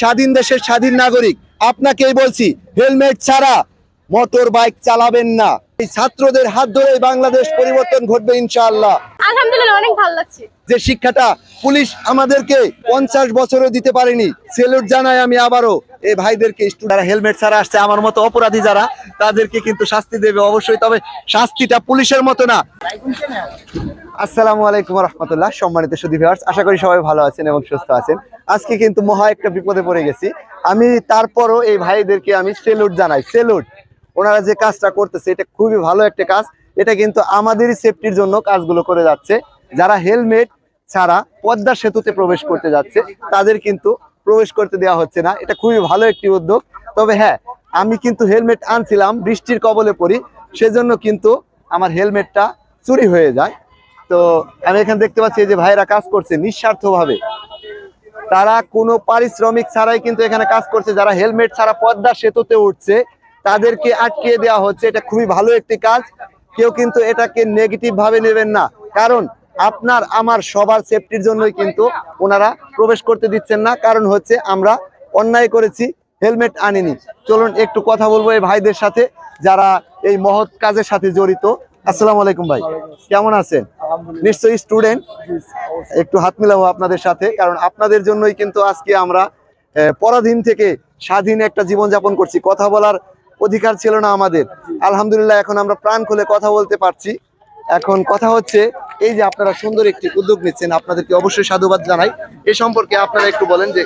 স্বাধীন দেশের স্বাধীন নাগরিক আপনাকেই বলছি হেলমেট ছাড়া মোটর বাইক চালাবেন না। এই ছাত্রদের হাত ধরে বাংলাদেশ পরিবর্তন ঘটবে ইনশাআল্লাহ। আলহামদুলিল্লাহ অনেক ভালো লাগছে। যে শিক্ষাটা পুলিশ আমাদেরকে পঞ্চাশ বছরও দিতে পারেনি সেলুট জানাই আমি আবারও। এই ভাইদেরকে যারা হেলমেট ছাড়া আসছে আমার মতো অপরাধী যারা তাদেরকে কিন্তু শাস্তি দেবে অবশ্যই তবে শাস্তিটা পুলিশের মতো না। আসসালামু আলাইকুম রহমতুল্লাহ সম্মানিত সুদী ভিউয়ার্স আশা করি সবাই ভালো আছেন এবং সুস্থ আছেন। আজকে কিন্তু মহা একটা বিপদে পড়ে গেছি। আমি তারপরও এই ভাইদেরকে আমি সেলুট জানাই সেলুট ওনারা যে কাজটা করতেছে, এটা খুবই ভালো একটা কাজ। এটা কিন্তু আমাদেরই সেফটির জন্য কাজগুলো করে যাচ্ছে। যারা হেলমেট ছাড়া পদ্মা সেতুতে প্রবেশ করতে যাচ্ছে, তাদের কিন্তু প্রবেশ করতে দেওয়া হচ্ছে না। এটা খুবই ভালো একটি উদ্যোগ। তবে হ্যাঁ আমি কিন্তু হেলমেট আনছিলাম, বৃষ্টির কবলে পড়ি। সেজন্য কিন্তু আমার হেলমেটটা চুরি হয়ে যায়। তো আমি এখানে দেখতে পাচ্ছি যে ভাইরা কাজ করছে নিঃস্বার্থভাবে। তারা কোনো পারিশ্রমিক ছাড়াই কিন্তু এখানে কাজ করছে। যারা হেলমেট ছাড়া পদ্মা সেতুতে উঠছে, তাদেরকে আটকিয়ে দেওয়া হচ্ছে। এটা খুবই ভালো একটি কাজ। কেউ কিন্তু এটাকে নেগেটিভ ভাবে নেবেন না। কারণ আপনার, আমার সবার সেফটির জন্যই কিন্তু ওনারা প্রবেশ করতে দিচ্ছেন না। কারণ হচ্ছে আমরা অন্যায় করেছি, হেলমেট আনিনি। চলুন একটু কথা বলব এই ভাইদের সাথে, যারা এই মহৎ কাজের সাথে জড়িত। আসসালামু আলাইকুম ভাই। কেমন আছেন? নিশ্চয়ই স্টুডেন্ট একটু হাত মিলাবো আপনাদের সাথে কারণ আপনাদের জন্যই কিন্তু আজকে আমরা পরাধীন থেকে স্বাধীন একটা জীবন যাপন করছি। কথা বলার অধিকার ছিল না আমাদের। আলহামদুলিল্লাহ এখন আমরা প্রাণ খুলে কথা বলতে পারছি। এখন কথা হচ্ছে এই যে আপনারা সুন্দর একটি উদ্যোগ নিচ্ছেন আপনাদেরকে অবশ্যই সাধুবাদ জানাই। এ সম্পর্কে আপনারা একটু বলেন যে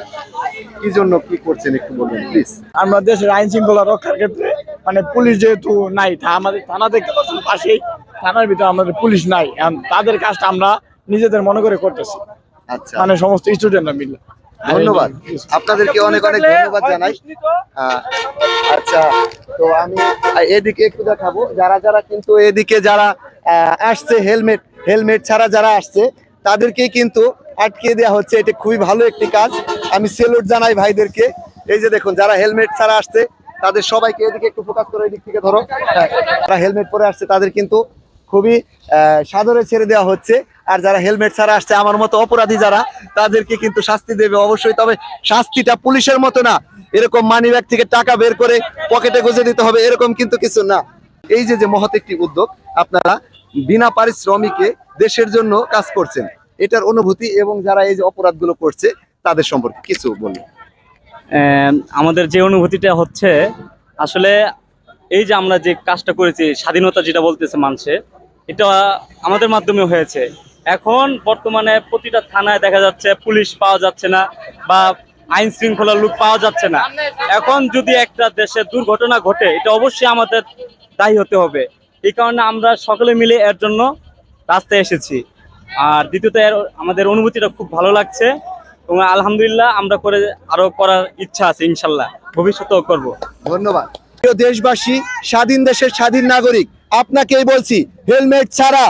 কি জন্য কি করছেন একটু বলবেন প্লিজ আমরা দেশের আইন শৃঙ্খলা রক্ষার ক্ষেত্রে মানে পুলিশ যেহেতু নাই তা আমাদের থানা দেখতে পাচ্ছেন পাশেই থানার ভিতরে আমাদের পুলিশ নাই। তাদের কাজটা আমরা নিজেদের মনে করে করতেছি। আচ্ছা। মানে সমস্ত স্টুডেন্টরা মিলে। ধন্যবাদ। আপনাদেরকে অনেক অনেক ধন্যবাদ জানাই। আচ্ছা তো আমি এদিকে একটু দেখাবো। যারা যারা কিন্তু এদিকে যারা আহ, আসছে হেলমেট হেলমেট ছাড়া যারা আসছে তাদেরকে কিন্তু আটকে দেওয়া হচ্ছে। এটা খুবই ভালো একটি কাজ। আমি সেলুট জানাই ভাইদেরকে। এই যে দেখুন যারা হেলমেট ছাড়া আসছে তাদের সবাইকে এদিকে একটু ফোকাস করে এদিক থেকে ধরো। হ্যাঁ, যারা হেলমেট পরে আসছে তাদের কিন্তু খুবই সাদরে ছেড়ে দেওয়া হচ্ছে। আর যারা হেলমেট ছাড়া আসছে আমার মতো অপরাধী যারা তাদেরকে কিন্তু শাস্তি দেবে অবশ্যই। তবে শাস্তিটা পুলিশের মতো না। এরকম মানি ব্যাগ থেকে টাকা বের করে পকেটে গুজে দিতে হবে এরকম কিন্তু কিছু না। এই যে যে মহৎ একটি উদ্যোগ আপনারা বিনা পারিশ্রমিকে দেশের জন্য কাজ করছেন। এটার অনুভূতি এবং যারা এই যে অপরাধগুলো করছে তাদের সম্পর্কে কিছু বলুন। আমাদের যে অনুভূতিটা হচ্ছে, আসলে এই যে আমরা যে কাজটা করেছি, স্বাধীনতা যেটা বলতেছে মানুষে, এটা আমাদের মাধ্যমে হয়েছে। এখন বর্তমানে প্রতিটা থানায় দেখা যাচ্ছে পুলিশ পাওয়া যাচ্ছে না বা আইন শৃঙ্খলার লোক পাওয়া যাচ্ছে না। এখন যদি একটা দেশে দুর্ঘটনা ঘটে, এটা অবশ্যই আমাদের দায়ী হতে হবে। এই কারণে আমরা সকলে মিলে এর জন্য রাস্তায় এসেছি। আর দ্বিতীয়ত আমাদের অনুভূতিটা খুব ভালো লাগছে। এবং আলহামদুলিল্লাহ আমরা করে আরও করার ইচ্ছা আছে ইনশাল্লাহ। ভবিষ্যতেও করব। ধন্যবাদ। প্রিয় দেশবাসী স্বাধীন দেশের স্বাধীন নাগরিক আপনাকেই বলছি হেলমেট ছাড়া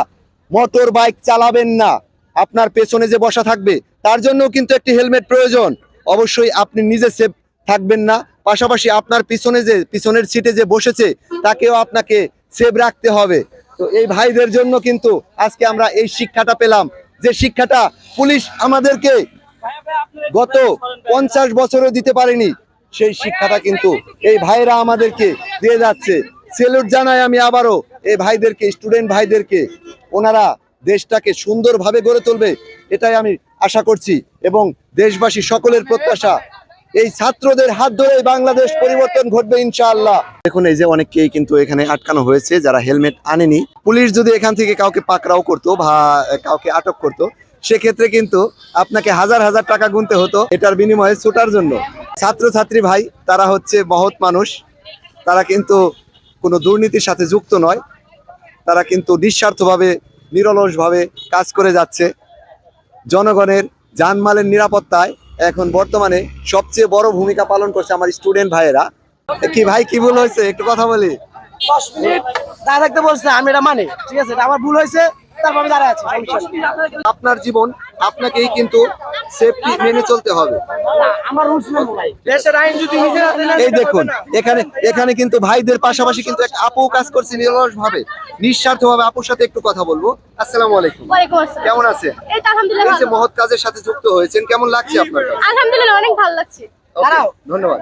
মোটর বাইক চালাবেন না। আপনার পেছনে যে বসা থাকবে তার জন্য কিন্তু একটি হেলমেট প্রয়োজন। অবশ্যই আপনি নিজে সেফ থাকবেন না। পাশাপাশি আপনার পিছনে যে পিছনের সিটে যে বসেছে তাকেও আপনাকে সেভ রাখতে হবে। তো এই ভাইদের জন্য কিন্তু আজকে আমরা এই শিক্ষাটা পেলাম। যে শিক্ষাটা পুলিশ আমাদেরকে গত পঞ্চাশ বছরও দিতে পারেনি সেই শিক্ষাটা কিন্তু এই ভাইরা আমাদেরকে দিয়ে যাচ্ছে। সেলুট জানাই আমি আবারও এই ভাইদেরকে, স্টুডেন্ট ভাইদেরকে, ওনারা দেশটাকে সুন্দরভাবে গড়ে তুলবে, এটাই আমি আশা করছি এবং দেশবাসী সকলের প্রত্যাশা। এই ছাত্রদের হাত ধরে বাংলাদেশ পরিবর্তন ঘটবে ইনশাআল্লাহ। দেখুন, এই যে অনেককেই কিন্তু এখানে আটকানো হয়েছে, যারা হেলমেট আনেনি। পুলিশ যদি এখান থেকে কাউকে পাকড়াও করতো বা কাউকে আটক করতো সেক্ষেত্রে কিন্তু আপনাকে হাজার হাজার টাকা গুনতে হতো এটার বিনিময়ে ছুটার জন্য। ছাত্রছাত্রী ভাই, তারা হচ্ছে মহৎ মানুষ। তারা কিন্তু কোনো দুর্নীতির সাথে যুক্ত নয়। তারা কিন্তু নিঃস্বার্থভাবে, নিরলসভাবে কাজ করে যাচ্ছে। জনগণের জানমালের নিরাপত্তায় এখন বর্তমানে সবচেয়ে বড় ভূমিকা পালন করছে আমার স্টুডেন্ট ভাইয়েরা। কি ভাই, কি ভুল হয়েছে? একটু কথা বলি। দশ মিনিট দাঁড়ায় থাকতে বলছে, আমি এটা মানি। ঠিক আছে আমার ভুল হয়েছে। তারপর দাঁড়ায় আছি আপনার জীবন আপনাকেই কিন্তু সেফটি মেনে চলতে হবে। আমার রুলস মেনে নাই দেশের আইন যদি নিজে হাতে নেয়, এই দেখুন এখানে এখানে কিন্তু ভাইদের পাশাপাশি কিন্তু এক আপু কাজ করছে নিরলস ভাবে নিঃস্বার্থ ভাবে আপুর সাথে একটু কথা বলব। আসসালামু আলাইকুম। ওয়ালাইকুম আসসালাম। কেমন আছেন? এই তো আলহামদুলিল্লাহ এই যে মহৎ কাজের সাথে যুক্ত হয়েছেন কেমন লাগছে আপনার আলহামদুলিল্লাহ অনেক ভালো লাগছে। দাঁড়াও। ধন্যবাদ।